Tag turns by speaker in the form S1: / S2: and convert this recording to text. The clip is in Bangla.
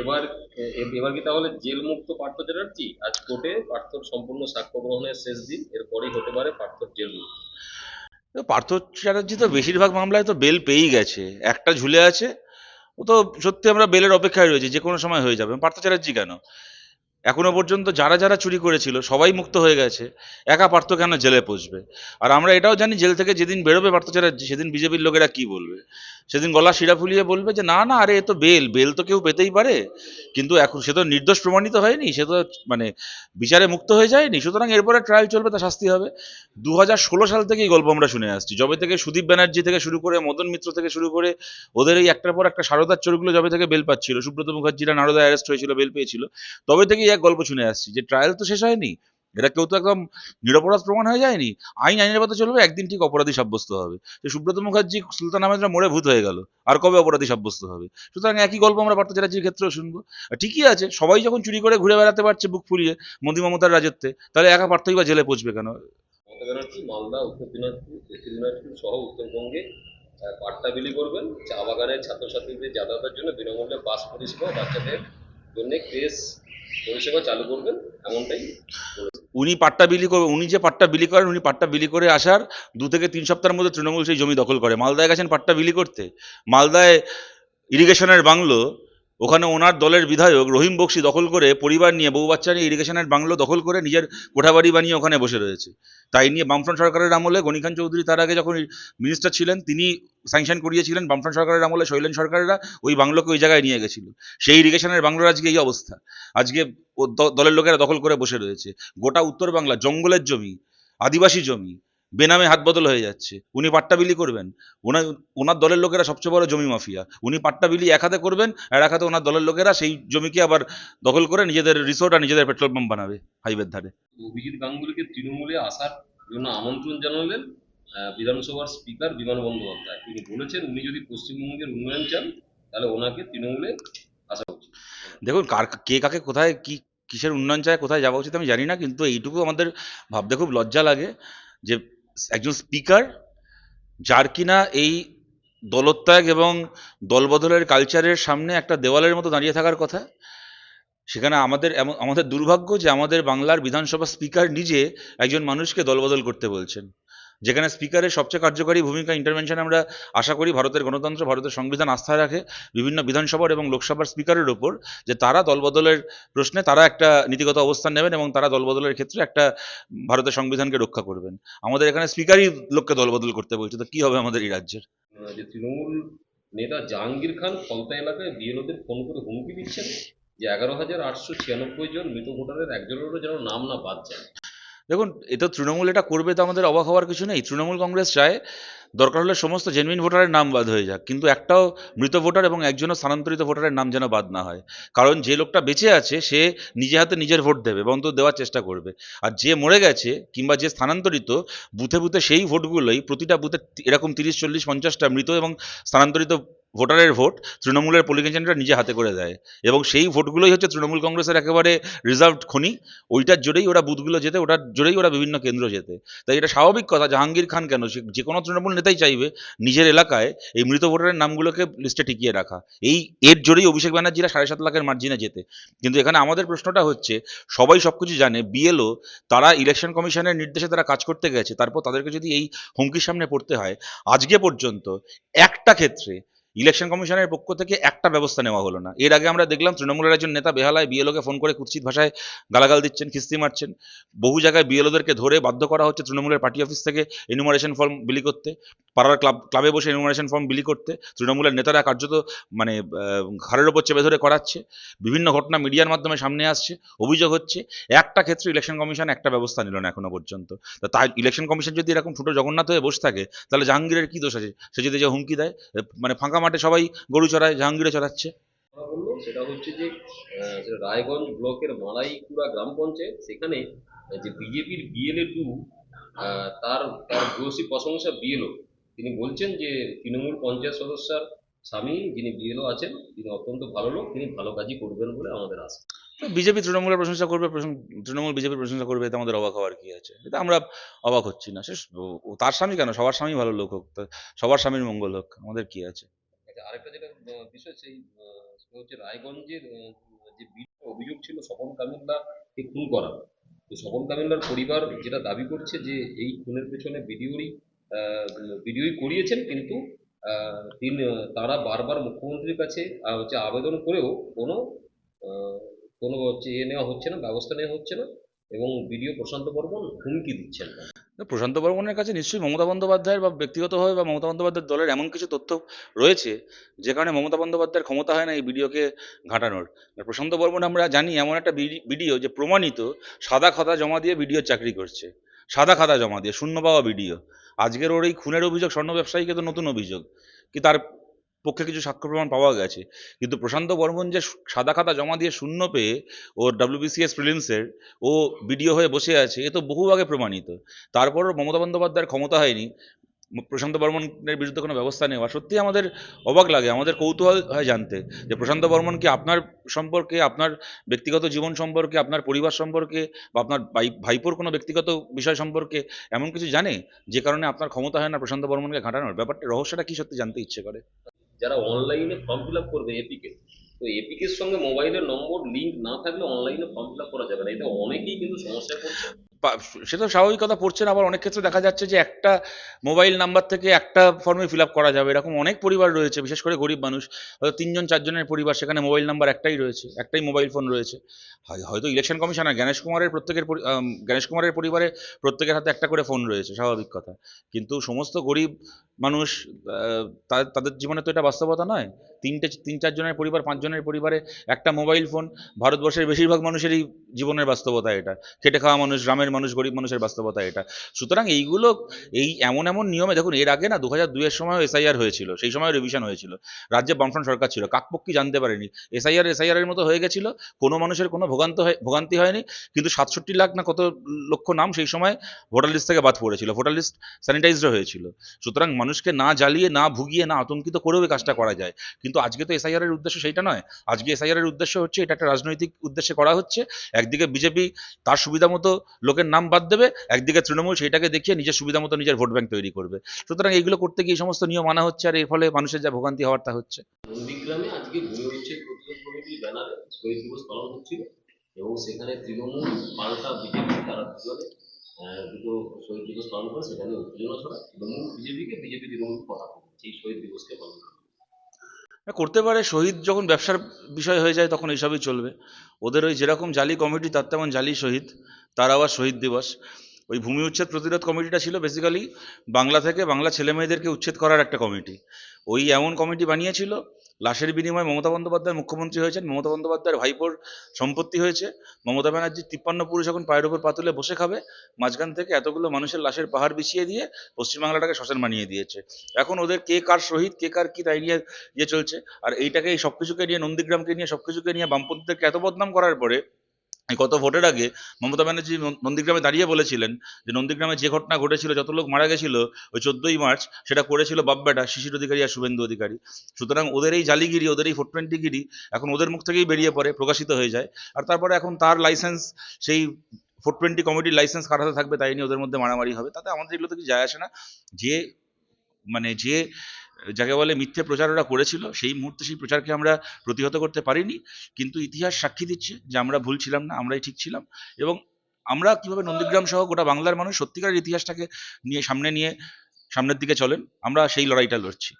S1: এবার এবার কি তাহলে জেল মুক্ত পার্থ চ্যাটার্জি? আজ কোর্টে পার্থর সম্পূর্ণ সাক্ষ্য গ্রহণের শেষ দিন, এরপরেই হতে পারে পার্থর জেল মুক্ত
S2: পার্থ চ্যাটার্জি তো বেশিরভাগ মামলায় তো বেল পেয়েই গেছে, একটা ঝুলে আছে, ও তো সত্যি আমরা বেলের অপেক্ষায় রয়েছি, যে কোনো সময় হয়ে যাবে। পার্থ চ্যাটার্জি কেন? এখনও পর্যন্ত যারা যারা চুরি করেছিল, সবাই মুক্ত হয়ে গেছে। একা পার্থ কেন জেলে পৌঁছবে? আর আমরা এটাও জানি, জেল থেকে যেদিন বেরোবে পার্থ চ্যাটার্জি সেদিন বিজেপির লোকেরা কি বলবে? সেদিন গলা শিরা ফুলিয়ে বলবে যে, না না, আরে, এ তো বেল বেল তো কেউ পেতেই পারে। কিন্তু এখন সে তো নির্দোষ প্রমাণিত হয়নি, সে তো মানে বিচারে মুক্ত হয়ে যায়নি। সুতরাং এরপরে ট্রায়াল চলবে, তা শাস্তি হবে। দু হাজার ষোলো সাল থেকে এই গল্প আমরা শুনে আসছি। যবে থেকে সুদীপ ব্যানার্জি থেকে শুরু করে, মদন মিত্র থেকে শুরু করে, ওদের এই একটার পর একটা সারদার চোরগুলো যবে থেকে বেল পাচ্ছিল। সুব্রত মুখার্জিরা নারদা অ্যারেস্ট হয়েছিল, বেল পেয়েছিল। তবে থেকেই এক গল্প শুনে আসছি, যে ট্রায়াল তো শেষ হয়নি, এটা কেউ তো একদম নিরপরাধ প্রমাণ হয়ে যায়নি, আইন আইনের পথে চলবে, একদিন ঠিক অপরাধী সাব্যস্ত হবে। যে সুব্রত মুখার্জি, সুলতান আহমেদরা মোড়ে ভূত হয়ে গেল, আর কবে অপরাধী সাব্যস্ত হবে? সুতরাং একই গল্প আমরা পার্থ চ্যাটার্জির ক্ষেত্রেও শুনব। ঠিকই আছে, সবাই যখন চুরি করে ঘুরে বেড়াতে পারছে বুক ফুলিয়ে মোদী মমতার রাজত্বে, তাহলে একা পার্থই বা জেলে পৌঁছবে কেন?
S1: মালদা, উত্তর দিনাজপুর সহ উত্তরবঙ্গে পাট্টা বিলি করবেন। চা বাগানের ছাত্রছাত্রীদের যাতায়াতের জন্য বিনামূল্যে বাস পরিষেবা বাচ্চাদের
S2: উনি পাট্টা বিলি করে, উনি যে পাট্টা বিলি করেন, উনি পাট্টা বিলি করে আসার দু থেকে তিন সপ্তাহের মধ্যে তৃণমূল সেই জমি দখল করে। মালদায় গেছেন পাট্টা বিলি করতে। মালদায় ইরিগেশনের বাংলো, ওখানে ওনার দলের বিধায়ক রহিম বক্সি দখল করে পরিবার নিয়ে, বউ বাচ্চা নিয়ে ইরিগেশনের বাংলো দখল করে নিজের কোঠাবাড়ি বানিয়ে ওখানে বসে রয়েছে। তাই নিয়ে বামফ্রন্ট সরকারের আমলে গনি খান চৌধুরী তার আগে যখন মিনিস্টার ছিলেন, তিনি স্যাংশন করিয়েছিলেন বামফ্রন্ট সরকারের আমলে শৈলেন সরকারেরা, ওই বাংলোকে ওই জায়গায় নিয়ে গেছিল। সেই ইরিগেশনের বাংলোর আজকে এই অবস্থা। আজকে দলের লোকেরা দখল করে বসে রয়েছে। গোটা উত্তর বাংলা জঙ্গলের জমি, আদিবাসী জমি, বেনামে হাত বদল হয়ে যাচ্ছে। উনি পাট্টা বিলি করবেন। ওনার ওনার দলের লোকেরা সবচেয়ে বড় জমি মাফিয়া। উনি পাট্টা বিলি এক হাতে করবেন, আর এক হাতে ওনার দলের লোকেরা সেই জমিকে আবার দখল করে নিজেদের রিসোর্ট আর নিজেদের পেট্রোল পাম্প বানাবে হাইওয়ের ধারে।
S1: অভিজিৎ গাঙ্গুলিকে তৃণমূলে আসার জন্য আমন্ত্রণ জানালেন। বিধানসভার স্পিকার বিমান বন্দ্যোপাধ্যায়। তিনি বলেছেন, উনি যদি পশ্চিমবঙ্গের উন্নয়ন চান, তাহলে ওনাকে তৃণমূলে আসা উচিত।
S2: দেখুন, কার, কে কাকে কোথায়, কি কিসের উন্নয়ন চায়, কোথায় যাওয়া উচিত আমি জানি না, কিন্তু এইটুকু আমাদের ভাবতে খুব লজ্জা লাগে যে একজন স্পিকার, যার কিনা এই দলত্যাগ এবং দলবদলের কালচারের সামনে একটা দেওয়ালের মতো দাঁড়িয়ে থাকার কথা, সেখানে আমাদের এমন, আমাদের দুর্ভাগ্য যে আমাদের বাংলার বিধানসভা স্পিকার নিজে একজন মানুষকে দলবদল করতে বলছেন। যেখানে স্পিকারের সবচেয়ে কার্যকরী ভূমিকা ইন্টারভেনশন আমরা আশা করি ভারতের গণতন্ত্র, ভারতের সংবিধান আস্থা রাখে, বিভিন্ন বিধানসভার এবং লোকসভার স্পিকারের ওপর যে তারা দলবদলের প্রশ্নে তারা একটা নীতিগত অবস্থান নেবেন এবং তারা দলবদলের ক্ষেত্রে একটা ভারতের সংবিধানকে রক্ষা করবেন। আমাদের এখানে স্পিকারই লোককে দলবদল করতে বলছে, তো কি হবে আমাদের এই রাজ্যের?
S1: তৃণমূল নেতা জাহাঙ্গীর খান ফলতা এলাকায় বিএলওদের ফোন করে হুমকি দিচ্ছেন যে এগারো হাজার আটশো ছিয়ানব্বই জন মৃত ভোটারের একজনেরও যেন নাম না বাদ যায়।
S2: দেখুন, এটা তৃণমূল এটা করবে তো আমাদের অবাক হওয়ার কিছু নেই। তৃণমূল কংগ্রেস চায় দরকার হলে সমস্ত জেনুইন ভোটারের নাম বাদ হয়ে যাক। কিন্তু একটাও মৃত ভোটার এবং একজনও স্থানান্তরিত ভোটারের নাম যেন বাদ না হয়। কারণ যে লোকটা বেঁচে আছে, সে নিজে হাতে নিজের ভোট দেবে এবং তো দেওয়ার চেষ্টা করবে। আর যে মরে গেছে কিংবা যে স্থানান্তরিত, বুথে বুথে সেই ভোটগুলোই প্রতিটা বুথে এরকম তিরিশ, চল্লিশ, পঞ্চাশটা মৃত এবং স্থানান্তরিত ভোটারের ভোট তৃণমূলের পোলিং এজেন্টরা নিজে হাতে করে দেয়। এবং সেই ভোটগুলোই হচ্ছে তৃণমূল কংগ্রেসের একেবারে রিজার্ভড খনি। ওইটার জোরেই ওরা বুথগুলো যেতে ওটার জোরেই ওরা বিভিন্ন কেন্দ্র যেতে তাই এটা স্বাভাবিক কথা, জাহাঙ্গীর খান কেন? যে কোনো তৃণমূল নেতাই চাইবে নিজের এলাকায় এই মৃত ভোটারের নামগুলোকে লিস্টে টিকিয়ে রাখা। এই, এর জোরেই অভিষেক ব্যানার্জিরা সাড়ে সাত লাখের মার্জিনে যেতে কিন্তু এখানে আমাদের প্রশ্নটা হচ্ছে, সবাই সবকিছু জানে বিএলও তারা ইলেকশন কমিশনের নির্দেশে তারা কাজ করতে গেছে, তারপর তাদেরকে যদি এই হুমকির সামনে পড়তে হয়, আজকে পর্যন্ত একটা ক্ষেত্রে ইলেকশন কমিশনের পক্ষ থেকে একটা ব্যবস্থা নেওয়া হলো না। এর আগে আমরা দেখলাম তৃণমূলের একজন নেতা বেহালায় বিএলওকে ফোন করে কুৎসিত ভাষায় গালাগাল দিচ্ছেন, খিস্তি মারছেন। বহু জায়গায় বিএলওদেরকে ধরে বাধ্য করা হচ্ছে তৃণমূলের পার্টি অফিস থেকে এনুমারেশন ফর্ম বিলি করতে, পাড়ার ক্লাব, ক্লাবে বসে এনুমারেশন ফর্ম বিলি করতে, তৃণমূলের নেতারা কার্যত মানে ঘাড়ের ওপর চেপে ধরে করাচ্ছে। বিভিন্ন ঘটনা মিডিয়ার মাধ্যমে সামনে আসছে, অভিযোগ হচ্ছে একটা ক্ষেত্রে ইলেকশন কমিশন একটা ব্যবস্থা নিল না এখনও পর্যন্ত। তাই ইলেকশন কমিশন যদি এরকম ছোটো জগন্নাথ হয়ে বসে থাকে, তাহলে জাহাঙ্গীরের কি দোষ আছে? সে যদি যে হুমকি দেয় মানে ফাঁকা মাঠে সবাই গরু চড়ায় জাহাঙ্গীরে চড়াচ্ছে।
S1: সেটা হচ্ছে যে রায়গঞ্জ ব্লকের মালাইকুড়া গ্রাম পঞ্চায়েত সেখানে যে বিজেপির বিএলএ টু তার তার ভূয়সী প্রশংসা বিএলও তিনি বলছেন যে তৃণমূল পঞ্চায়েত সদস্যার স্বামী যিনি বিএলও আছেন তিনি অত্যন্ত ভালো লোক তিনি ভালো কাজই করবেন বলে আমাদের আশা।
S2: বিজেপি তৃণমূলের প্রশংসা করবে তৃণমূল বিজেপির প্রশংসা করবে এতে আমাদের অবাক হওয়ার কি আছে? এটা আমরা অবাক হচ্ছি না। সে তার স্বামী কেন? সবার স্বামী ভালো লোক হোক সবার স্বামীর মঙ্গল হোক আমাদের কি আছে?
S1: আচ্ছা আরেকটা যেটা বিষয় সেই হচ্ছে রায়গঞ্জের যে অভিযোগ ছিল স্বপন কামিল্লাকে খুন করা। তো স্বপন কামিল্লার পরিবার যেটা দাবি করছে যে এই খুনের পেছনে বিডিওরই বিডিওই করিয়েছেন, কিন্তু তিনি, তারা বারবার মুখ্যমন্ত্রীর কাছে হচ্ছে আবেদন করেও কোনো কোনো হচ্ছে ইয়ে নেওয়া হচ্ছে না, ব্যবস্থা নেওয়া হচ্ছে না। এবং বিডিও প্রশান্ত বর্মন হুমকি দিচ্ছেন।
S2: প্রশান্ত বর্মনের কাছে নিশ্চয়ই মমতা বন্দ্যোপাধ্যায়ের বা ব্যক্তিগতভাবে বা মমতা বন্দ্যোপাধ্যায়ের দলের এমন কিছু তথ্য রয়েছে, যে কারণে মমতা বন্দ্যোপাধ্যায়ের ক্ষমতা হয় না এই ভিডিওকে ঘাটানোর। প্রশান্ত বর্মন আমরা জানি এমন একটা ভিডিও যে প্রমাণিত সাদা খাতা জমা দিয়ে ভিডিও চাকরি করছে। সাদা খাতা জমা দিয়ে, শূন্য পাওয়া ভিডিও আজকের ওর এই খুনের অভিযোগ স্বর্ণ ব্যবসায়ীকে তো নতুন অভিযোগ। কি তার পক্ষে কিছু সাক্ষ্য প্রমাণ পাওয়া গেছে। কিন্তু প্রশান্ত বর্মন যে সাদা খাতা জমা দিয়ে শূন্য পেয়ে ওর ডাব্লিউবিসিএস প্রিলিমসের ও বিডিও হয়ে বসে আছে, এ তো বহু আগে প্রমাণিত। তারপরও মমতা বন্দ্যোপাধ্যায়ের ক্ষমতা হয়নি। প্রশান্ত বর্মনের বিরুদ্ধে কোনো ব্যবস্থা নেওয়া সত্যি আমাদের অবাক লাগে, আমাদের কৌতূহল হয় জানতে যে প্রশান্ত বর্মন কি আপনার সম্পর্কে, আপনার ব্যক্তিগত জীবন সম্পর্কে, আপনার পরিবার সম্পর্কে বা আপনার ভাই, ভাইপোর কোনো ব্যক্তিগত বিষয় সম্পর্কে এমন কিছু জানে? যে কারণে আপনার ক্ষমতা হয় না প্রশান্ত বর্মনকে ঘাটানোর। ব্যাপারটা, রহস্যটা কি সত্যি জানতে ইচ্ছে করে?
S1: যারা অনলাইনে ফর্ম ফিল আপ করবে এপিকে তো এপিকের সঙ্গে মোবাইলের নম্বর লিঙ্ক না থাকলে অনলাইনে ফর্ম ফিল আপ করা যাবে না। এতে অনেকেই কিন্তু সমস্যায় পড়ছে।
S2: পা- সে তো স্বাভাবিক কথা না, আবার অনেক ক্ষেত্রে দেখা যাচ্ছে যে একটা মোবাইল নাম্বার থেকে একটা ফর্মে ফিল আপ করা যাবে। এরকম অনেক পরিবার রয়েছে, বিশেষ করে গরিব মানুষ। হয়তো তিনজন, চারজনের পরিবার, সেখানে মোবাইল নাম্বার একটাই রয়েছে, একটাই মোবাইল ফোন রয়েছে। হয়- হয়তো ইলেকশন কমিশনার গণেশ কুমারের প্রত্যেকের পরি- গণেশ কুমারের পরিবারে প্রত্যেকের হাতে একটা করে ফোন রয়েছে, স্বাভাবিক কথা। কিন্তু সমস্ত গরিব মানুষ তাদের জীবনে তো এটা বাস্তবতা নয়। তিনটে, তিন চারজনের পরিবার পাঁচজনের পরিবারে একটা মোবাইল ফোন ভারতবর্ষের বেশিরভাগ মানুষেরই জীবনের বাস্তবতা এটা। খেটে খাওয়া মানুষ, গ্রামের মানুষ, গরিব মানুষের বাস্তবতা এটা। সুতরাং এইগুলো, এই এমন এমন নিয়মে, দেখুন, এর আগে না দু হাজার দুইয়ের সময় এসআইআর হয়েছিল, সেই সময় রিভিশন হয়েছিল। রাজ্যে বামফ্রন্ট সরকার ছিল, কাকপক্ষী জানতে পারেনি। এসআইআর এসআইআর এর মতো হয়ে গেছিল, কোনো মানুষের কোনো ভোগান্ত হয়, ভোগান্তি হয়নি, কিন্তু সাতষট্টি লাখ না কত লক্ষ নাম সেই সময় ভোটার লিস্ট থেকে বাদ পড়েছিল। ভোটার লিস্ট স্যানিটাইজড হয়েছিল। সুতরাং মানুষকে না জ্বালিয়ে, না ভুগিয়ে, না আতঙ্কিত করেও এই কাজটা করা যায়। কিন্তু আজকে তো এসআইআর এর উদ্দেশ্য সেইটা নয়। আজকে এসআইআর এর উদ্দেশ্য হচ্ছে, এটা একটা রাজনৈতিক উদ্দেশ্যে করা হচ্ছে। একদিকে বিজেপি তার সুবিধা মতো লোকের নাম বাদ দেবে, একদিকে তৃণমূল সেটাকে দেখিয়ে নিজের সুবিধা মতো নিজের ভোট ব্যাংক তৈরি করবে। সুতরাং এইগুলো করতে গিয়ে এই সমস্ত নিয়ম আনা হচ্ছে আর এর ফলে মানুষের যা ভোগান্তি হওয়ার তা হচ্ছে
S1: এবং সেখানে তৃণমূল, পাল্টা বিজেপি তারা দুটো শহীদ দিবস পালন করে, সেখানে উত্তেজনা ছড়া তৃণমূল বিজেপিকে বিজেপি তৃণমূল কথা এই শহীদ দিবসকে পালন করে।
S2: করতে পারে, শহীদ যখন ব্যবসার বিষয় হয়ে যায় তখন এইসবই চলবে। ওদের ওই যেরকম জালি কমিটি, তার তেমন জালি শহীদ, তার আবার শহীদ দিবস। ওই ভূমি উচ্ছেদ প্রতিরোধ কমিটিটা ছিল বেসিক্যালি বাংলা থেকে বাংলা ছেলে মেয়েদেরকে উচ্ছেদ করার একটা কমিটি। ওই এমন কমিটি বানিয়েছিল লাশের বিনিময়ে মমতা বন্দ্যোপাধ্যায় মুখ্যমন্ত্রী হয়েছেন, মমতা বন্দ্যোপাধ্যায়ের ভাইপোর সম্পত্তি হয়েছে, মমতা ব্যানার্জি তিপ্পান্ন পুরুষ এখন পায়ের উপর পাতুলে বসে খাবে, মাঝখান থেকে এতগুলো মানুষের লাশের পাহাড় বিছিয়ে দিয়ে পশ্চিমবাংলাটাকে শ্মশান বানিয়ে দিয়েছে। এখন ওদের কে কার শহীদ, কে কার কি তাই নিয়ে ইয়ে চলছে, আর এইটাকে এই সব কিছুকে নিয়ে, নন্দীগ্রামকে নিয়ে সব কিছুকে নিয়ে বামপন্থীদেরকে এত বদনাম করার পরে গত ভোটের আগে মমতা ব্যানার্জি নন- নন্দীগ্রামে দাঁড়িয়ে বলেছিলেন যে নন্দীগ্রামে যে ঘটনা ঘটেছিল, যত লোক মারা গেছিল, ওই চোদ্দই মার্চ সেটা করেছিল বাপ্পাটা শিশির অধিকারী আর শুভেন্দু অধিকারী। সুতরাং ওদের এই জালিগিরি, ওদের এই ফোর টোয়েন্টিগিরি এখন ওদের মুখ থেকেই বেরিয়ে পড়ে, প্রকাশিত হয়ে যায়। আর তারপরে এখন তার লাইসেন্স, সেই ফোর টোয়েন্টি কমিটির লাইসেন্স কার হাতে থাকবে তাই নিয়ে ওদের মধ্যে মারামারি হবে। তাতে আমাদের এগুলো কিছু যায় আসে না? যে মানে যে যাকে বলে মিথ্যে প্রচার ওরা করেছিল, সেই মুহূর্তে সেই প্রচারকে আমরা প্রতিহত করতে পারিনি, কিন্তু ইতিহাস সাক্ষী দিচ্ছে যে আমরা ভুল ছিলাম না, আমরাই ঠিক ছিলাম। এবং আমরা কীভাবে নন্দীগ্রাম সহ গোটা বাংলার মানুষ সত্যিকারের ইতিহাসটাকে নিয়ে সামনে নিয়ে সামনের দিকে চলেন, আমরা সেই লড়াইটা লড়ছি।